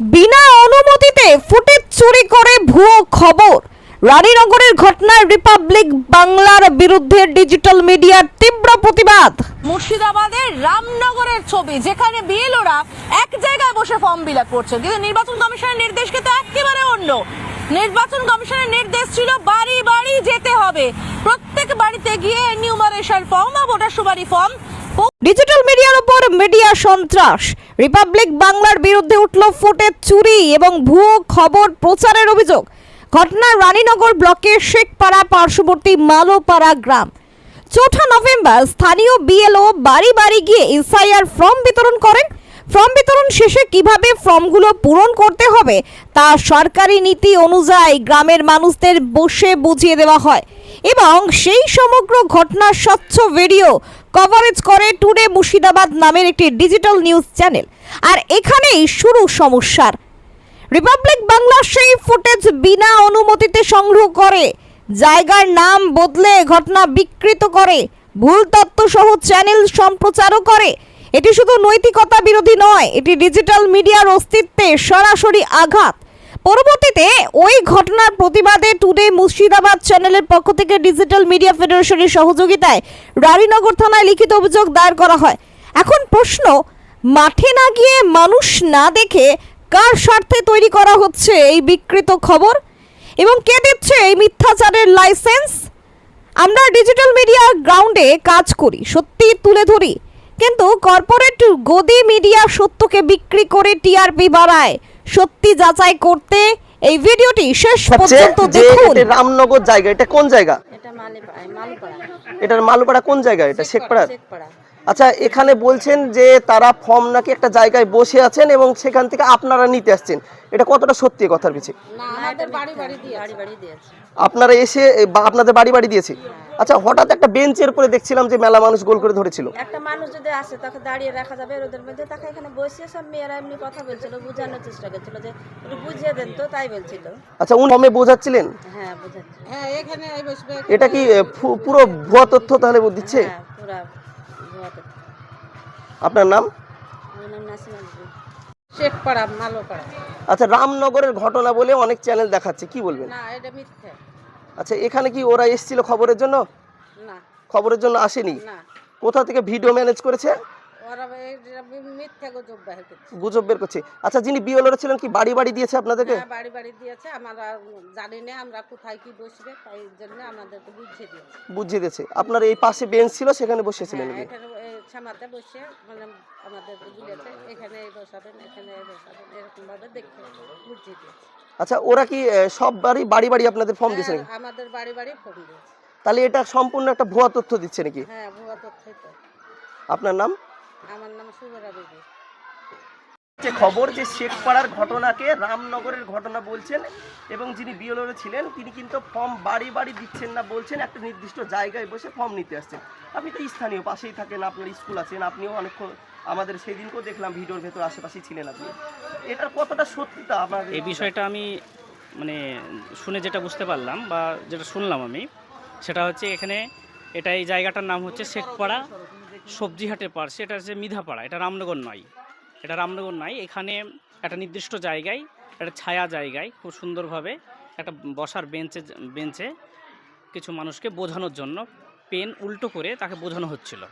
বিনা অনুমতিতে footage চুরি করে ভুয়ো খবর। রানীনগরের ঘটনায় রিপাবলিক বাংলার বিরুদ্ধে ডিজিটাল মিডিয়ার তীব্র প্রতিবাদ। মুর্শিদাবাদের রামনগরের ছবি, যেখানে বিএলওরা এক জায়গায় বসে ফর্ম ফিল করছে। কিন্তু নির্বাচন কমিশনের নির্দেশ কিন্তু একেবারে অন্য। নির্বাচন কমিশনের নির্দেশ ছিল, বাড়ি বাড়ি যেতে হবে। প্রত্যেক বাড়িতে গিয়ে নিউমারেশন ফর্ম বা ভোটার সুপারি ফর্ম ডিজিটাল মিডিয়ার উপর মিডিয়া সন্ত্রাস। রিপাবলিক বাংলার বিরুদ্ধে উঠল ফুটেজ চুরি এবং ভুয়ো খবর প্রচারের অভিযোগ। ঘটনা রানীনগর ব্লকের শেখপাড়া পার্শ্ববর্তী মালোপাড়া গ্রাম। চৌঠা নভেম্বর স্থানীয় বিএলও বাড়ি বাড়ি গিয়ে এসআইআর ফর্ম বিতরণ করেন। ফর্ম বিতরণ শেষে কীভাবে ফর্মগুলো পূরণ করতে হবে তা সরকারি নীতি অনুযায়ী গ্রামের মানুষদের বসে বুঝিয়ে দেওয়া হয়। এবং সেই সমগ্র ঘটনার স্বচ্ছ ভিডিও কভারেজ করে টুডে মুর্শিদাবাদ নামের একটি ডিজিটাল নিউজ চ্যানেল আর এখানেই শুরু সমস্যার। রিপাবলিক বাংলা সেই ফুটেজ বিনা অনুমতিতে সংগ্রহ করে। জায়গার নাম বদলে ঘটনা বিকৃত করে। ভুল সহ চ্যানেল সম্প্রচারও করে। এটি শুধু নৈতিকতা বিরোধী নয়, এটি ডিজিটাল মিডিয়ার অস্তিত্বে সরাসরি আঘাত। পরবর্তীতে ওই ঘটনার প্রতিবাদে টুডে মুর্শিদাবাদ চ্যানেলের পক্ষ থেকে ডিজিটাল মিডিয়া ফেডারেশনের সহযোগিতায় রানীনগর থানায় লিখিত অভিযোগ দায়ের করা হয়। এখন প্রশ্ন, মাঠে না গিয়ে মানুষ না দেখে কার স্বার্থে তৈরি করা হচ্ছে এই বিকৃত খবর? এবং কে দিচ্ছে এই মিথ্যাচারের লাইসেন্স? আমরা ডিজিটাল মিডিয়া গ্রাউন্ডে কাজ করি, সত্যি তুলে ধরি। কিন্তু কর্পোরেট গদি মিডিয়া সত্যকে বিক্রি করে টিআরপি বাড়ায়। সত্যি যাচাই করতে এই ভিডিওটি শেষ পর্যন্ত দেখুন। রামনগর জায়গা এটা কোন জায়গা? এটা মালিপাড়া। এটার মালুপাড়া কোন জায়গা এটা? শেখপাড়া আচ্ছা এখানে বলছেন যে তারা ফর্ম নাকি একটা জায়গায় বসে আছেন এবং সেখান থেকে আপনারা নিতে আসছেন। এটা কতটা সত্যি কথার পিছে? না আমাদের বাড়ি বাড়ি দিয়ে বাড়ি বাড়ি দিয়েছে আপনারা এসে বা আপনাদের বাড়ি বাড়ি দিয়েছে? আচ্ছা হঠাৎ একটা বেঞ্চের উপরে দেখছিলাম যে মেলা মানুষ গোল করে ধরেছিল। একটা মানুষ যদি আসে তাকে দাঁড়িয়ে রাখা যাবে রোদের মধ্যে। তাকে এখানে বসে সব মেয়েরা এমনি কথা বলছিল বোঝানোর চেষ্টা করছিল যে একটু বুঝিয়ে দেন তো তাই বলছিল। আচ্ছা উনি ফর্মে বোঝাচ্ছিলেন? হ্যাঁ বুঝাচ্ছি হ্যাঁ এখানে এই বসবে এটা কি ফু- পুরো ভুয়া তথ্য তাহলে দিচ্ছে? হ্যাঁ পুরা। আপনার নাম? আমার নাম নাসিমা বিবি। শেখপাড়া মালোপাড়া। আচ্ছা রামনগরের ঘটনা বলে অনেক চ্যানেল দেখাচ্ছে কি বলবেন? না এটা মিথ্যে। আচ্ছা এখানে কি ওরা এসেছিল খবরের জন্য? না। খবরের জন্য আসেনি? না। কোথা থেকে ভিডিও ম্যানেজ করেছে? গুজব বের করছে। আচ্ছা যিনি বিওলরা ছিলেন কি বাড়ি বাড়ি দিয়েছে আপনাদেরকে? হ্যাঁ বাড়ি বাড়ি দিয়েছে। আমরা জানি না আমরা কোথায় কি বসবে তাই জন্য আমাদেরকে বুঝিয়ে দিয়েছে। বুঝিয়ে দিয়েছে। আপনার এই পাশে বেঞ্চ ছিল সেখানে বসেছিলেন হ্যাঁ, ছামাতে বসে মানে বুঝিয়েছে এখানে বসাবেন এখানে বসাবেন এরকম ভাবে দেখে বুঝিয়ে দিয়েছে। আচ্ছা ওরা কি সব বাড়ি বাড়ি বাড়ি আপনাদের ফর্ম দিয়েছে হ্যাঁ, আমাদের বাড়ি বাড়ি দিয়েছে। তাহলে এটা সম্পূর্ণ একটা ভুয়া তথ্য দিচ্ছে নাকি? হ্যাঁ ভুয়া তথ্যই তো। আপনার নাম? আমার নাম সুবরা বিবি যে খবর যে শেখপাড়ার ঘটনাকে রামনগরের ঘটনা বলছেন এবং যিনি বিএলওরে ছিলেন তিনি কিন্তু ফর্ম বাড়ি বাড়ি দিচ্ছেন না বলছেন একটা নির্দিষ্ট জায়গায় বসে ফর্ম নিতে আসছেন। আপনি তো স্থানীয় পাশেই থাকেন আপনার স্কুল আছেন আপনিও অনেকক্ষণ আমাদের সেদিনকেও দেখলাম ভিডিওর ভেতর আশেপাশেই ছিলেন আপনি। এটার কতটা সত্যতা আপনার এই বিষয়টা আমি মানে শুনে যেটা বুঝতে পারলাম বা যেটা শুনলাম আমি সেটা হচ্ছে এখানে এটা এই জায়গাটার নাম হচ্ছে শেখপাড়া সবজিহাটের পার এটা হচ্ছে মিধাপাড়া, এটা রামনগর নয়। এটা রামনগর নয়, এখানে একটা নির্দিষ্ট জায়গায়, একটা ছায়া জায়গায় খুব সুন্দরভাবে একটা বসার বেঞ্চে বেঞ্চে কিছু মানুষকে বোঝানোর জন্য পেন উল্টো করে তাকে বোঝানো হচ্ছিল।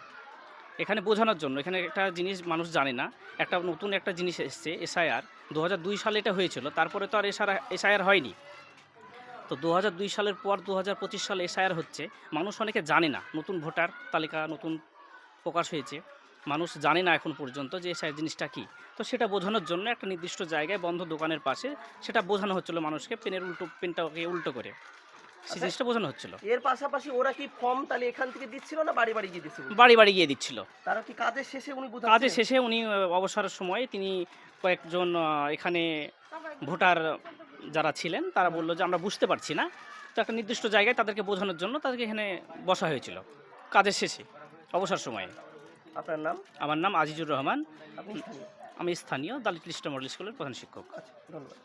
এখানে বোঝানোর জন্য, এখানে একটা জিনিস মানুষ জানে না, একটা নতুন একটা জিনিস এসছে, এসআইআর। দু হাজার দুই সালে এটা হয়েছিল, তারপরে তো আর এসআর এসআইআর হয়নি। তো দু হাজার দুই সালের পর দু হাজার পঁচিশ সালে এসআইআর হচ্ছে, মানুষ অনেকে জানে না, নতুন ভোটার তালিকা, নতুন প্রকাশ হয়েছে। মানুষ জানে না এখন পর্যন্ত যে এসআইআর জিনিসটা কী। তো সেটা বোঝানোর জন্য একটা নির্দিষ্ট জায়গায় বন্ধ দোকানের পাশে সেটা বোঝানো হচ্ছিল মানুষকে পেনের উল্টো পেনটাকে উল্টো করে। সেই জিনিসটা বোঝানো হচ্ছিল। এর পাশাপাশি ওরা কি ফর্ম তাহলে এখান থেকে দিচ্ছিল না বাড়ি বাড়ি গিয়ে দিচ্ছিল? বাড়ি বাড়ি গিয়ে দিচ্ছিল। তারা কি কাজের শেষে উনি কাজের শেষে উনি অবসরের সময় তিনি কয়েকজন এখানে ভোটার যারা ছিলেন তারা বলল যে আমরা বুঝতে পারছি না। তো একটা নির্দিষ্ট জায়গায় তাদেরকে বোঝানোর জন্য তাদেরকে এখানে বসা হয়েছিল। কাজের শেষে। অবসর সময়ে। আপনার নাম? আমার নাম আজিজুর রহমান। আমি স্থানীয় দালিত লিস্ট মডেল স্কুলের প্রধান শিক্ষক। আচ্ছা ধন্যবাদ।